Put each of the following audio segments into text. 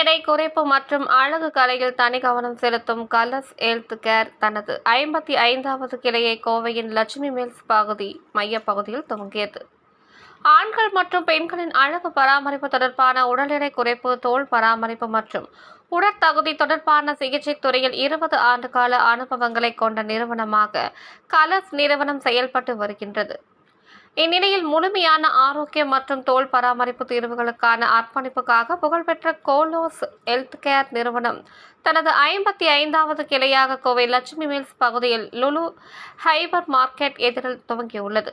எடை குறைப்பு மற்றும் அழகு கலையில் தனி கவனம் செலுத்தும் கலர்ஸ் ஹெல்த் கேர் தனது ஐம்பத்தி ஐந்தாவது கிளையை கோவையின் லட்சுமி மில்ஸ் பகுதி மையப்பகுதியில் துவங்கியது. ஆண்கள் மற்றும் பெண்களின் அழகு பராமரிப்பு தொடர்பான உடல் எடை குறைப்பு தோல் பராமரிப்பு மற்றும் உடற்தகுதி தொடர்பான சிகிச்சை துறையில் இருபது ஆண்டுகால அனுபவங்களை கொண்ட நிறுவனமாக கலர்ஸ் நிறுவனம் செயல்பட்டு வருகின்றது. இந்நிலையில் முழுமையான ஆரோக்கியம் மற்றும் தோல் பராமரிப்பு தீர்வுகளுக்கான அர்ப்பணிப்புக்காக புகழ்பெற்ற கோலோஸ் ஹெல்த் கேர் நிறுவனம் தனது ஐம்பத்தி ஐந்தாவது கிளையாக கோவை லட்சுமி மில்ஸ் பகுதியில் லுலு ஹைபர் மார்க்கெட் எதிரில் துவங்கியுள்ளது.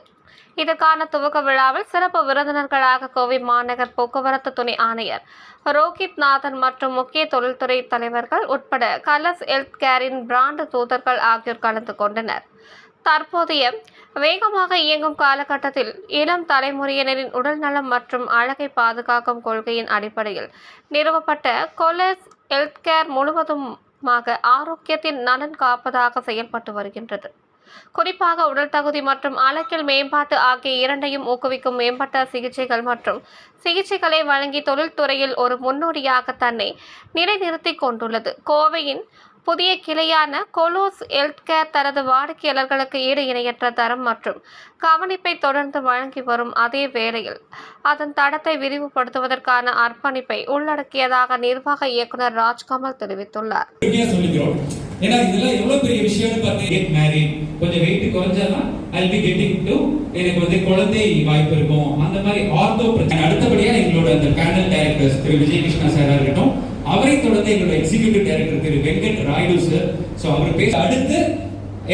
இதற்கான துவக்க விழாவில் சிறப்பு விருந்தினர்களாக கோவை மாநகர் போக்குவரத்து துணை ஆணையர் ரோஹித் நாதன் மற்றும் முக்கிய தொழில்துறை தலைவர்கள் உட்பட கலர்ஸ் ஹெல்த் கேரின் பிராண்ட் தூதர்கள் ஆகியோர் கலந்து கொண்டனர். தற்போதைய வேகமாக இயங்கும் காலகட்டத்தில் இளம் தலைமுறையினரின் உடல் நலம் மற்றும் அழகை பாதுகாக்கும் கொள்கையின் அடிப்படையில் நிறுவப்பட்ட கொலஸ் ஹெல்த் கேர் முழுவதுமாக ஆரோக்கியத்தின் நலன் காப்பதாக செயல்பட்டு வருகின்றது. குறிப்பாக உடல் தகுதி மற்றும் அழகில் மேம்பாட்டு ஆகிய இரண்டையும் ஊக்குவிக்கும் மேம்பட்ட சிகிச்சைகள் மற்றும் சிகிச்சைகளை வழங்கி தொழில்துறையில் ஒரு முன்னோடியாக தன்னை நிலைநிறுத்திக் கொண்டுள்ளது. கோவையின் புதிய கிளையான கொலோஸ் ஹெல்த் கேர் தனது வாடிக்கையாளர்களுக்கு ஈடு இணையற்ற தரம் மற்றும் கவனிப்பை தொடர்ந்து வழங்கி வரும் அதே வேளையில் அதன் தடத்தை விரிவுபடுத்துவதற்கான அர்ப்பணிப்பை உள்ளடக்கியதாக நிர்வாக இயக்குனர் ராஜ்கமல் தெரிவித்துள்ளார். ஏன்னா இதெல்லாம் எவ்வளவு பெரிய விஷயம்னு மேரிட் கொஞ்சம் வெயிட் குறைஞ்சாதான் ஐ பி கெட்டிங் டு எனக்கு வந்து குழந்தை வாய்ப்பு இருக்கும். அந்த மாதிரி ஆர்த்தோ பிரச்சனை. எங்களோட அந்த பேனல் டைரக்டர்ஸ் திரு விஜயகிருஷ்ணா இருக்கட்டும் அவரை தொடர்ந்து எங்களுடைய எக்ஸிகியூட்டிவ் டைரக்டர் திரு வெங்கட் ராயுடு சார் ஸோ அவர் பேச அடுத்து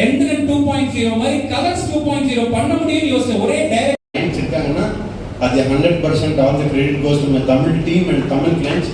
எந்திரன் டூ பாயிண்ட் ஜீரோ மாதிரி கலர்ஸ் டூ பாயிண்ட் ஜீரோ பண்ண முடியும்னு யோசிச்ச ஒரே டைரக்டர் இருக்காங்கன்னா அது hundred percent of the credit goes to Tamil team and Tamil clients